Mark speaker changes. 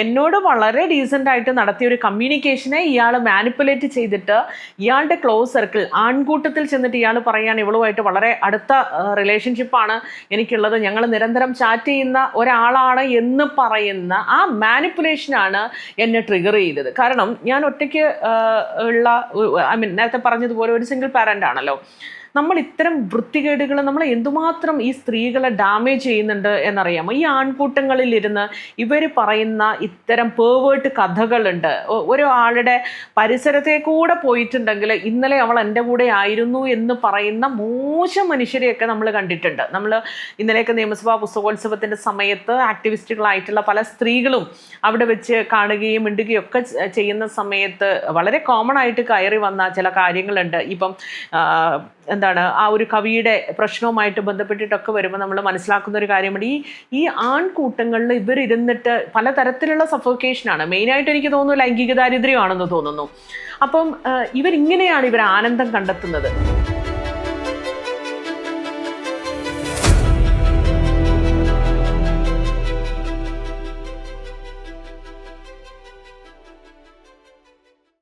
Speaker 1: എന്നോട് വളരെ ഡീസന്റ് ആയിട്ട് നടത്തിയ ഒരു കമ്മ്യൂണിക്കേഷനെ ഇയാൾ മാനിപ്പുലേറ്റ് ചെയ്തിട്ട് ഇയാളുടെ ക്ലോസ് സർക്കിൾ ആൺകൂട്ടത്തിൽ ചെന്നിട്ട് ഇയാൾ പറയുകയാണ് ഇവളുമായിട്ട് വളരെ അടുത്ത റിലേഷൻഷിപ്പാണ് എനിക്കുള്ളത്. ഞങ്ങൾ നിരന്തരം ചാറ്റ് ചെയ്യുന്ന ഒരാളാണ് എന്ന് പറയുന്ന ആ മാനിപ്പുലേഷനാണ് എന്നെ ട്രിഗർ ചെയ്തത്. കാരണം ഞാൻ ഒറ്റയ്ക്ക് ഉള്ള ഐ മീൻ നേരത്തെ പറഞ്ഞതുപോലെ ഒരു സിംഗിൾ പാരന്റ് ആണല്ലോ. നമ്മൾ ഇത്തരം വൃത്തികേടുകൾ നമ്മൾ എന്തുമാത്രം ഈ സ്ത്രീകളെ ഡാമേജ് ചെയ്യുന്നുണ്ട് എന്നറിയാമോ? ഈ ആൺകൂട്ടങ്ങളിലിരുന്ന് ഇവർ പറയുന്ന ഇത്തരം പേവേർട്ട് കഥകളുണ്ട്. ഒരാളുടെ പരിസരത്തെ കൂടെ പോയിട്ടുണ്ടെങ്കിൽ ഇന്നലെ അവൾ എന്റെ കൂടെ ആയിരുന്നു എന്ന് പറയുന്ന മോശം മനുഷ്യരെയൊക്കെ നമ്മൾ കണ്ടിട്ടുണ്ട്. നമ്മൾ ഇന്നലെയൊക്കെ നിയമസഭാ പുസ്തകോത്സവത്തിന്റെ സമയത്ത് ആക്ടിവിസ്റ്റുകളായിട്ടുള്ള പല സ്ത്രീകളും അവിടെ വെച്ച് കാണുകയും മിണ്ടുകയും ഒക്കെ ചെയ്യുന്ന സമയത്ത് വളരെ കോമൺ ആയിട്ട് കയറി വന്ന ചില കാര്യങ്ങളുണ്ട്. ഇപ്പം എന്താണ് ആ ഒരു കവിയുടെ പ്രശ്നവുമായിട്ട് ബന്ധപ്പെട്ടിട്ടൊക്കെ വരുമ്പോൾ നമ്മൾ മനസ്സിലാക്കുന്ന ഒരു കാര്യമാണ്. ഈ ഈ ആൺകൂട്ടങ്ങളിൽ ഇവരിരുന്നിട്ട് പലതരത്തിലുള്ള സഫോക്കേഷനാണ് മെയിനായിട്ട് എനിക്ക് തോന്നുന്നു ലൈംഗിക ദാരിദ്ര്യമാണെന്ന് തോന്നുന്നു. അപ്പം ഇവരിങ്ങനെയാണ് ഇവർ ആനന്ദം കണ്ടെത്തുന്നത്.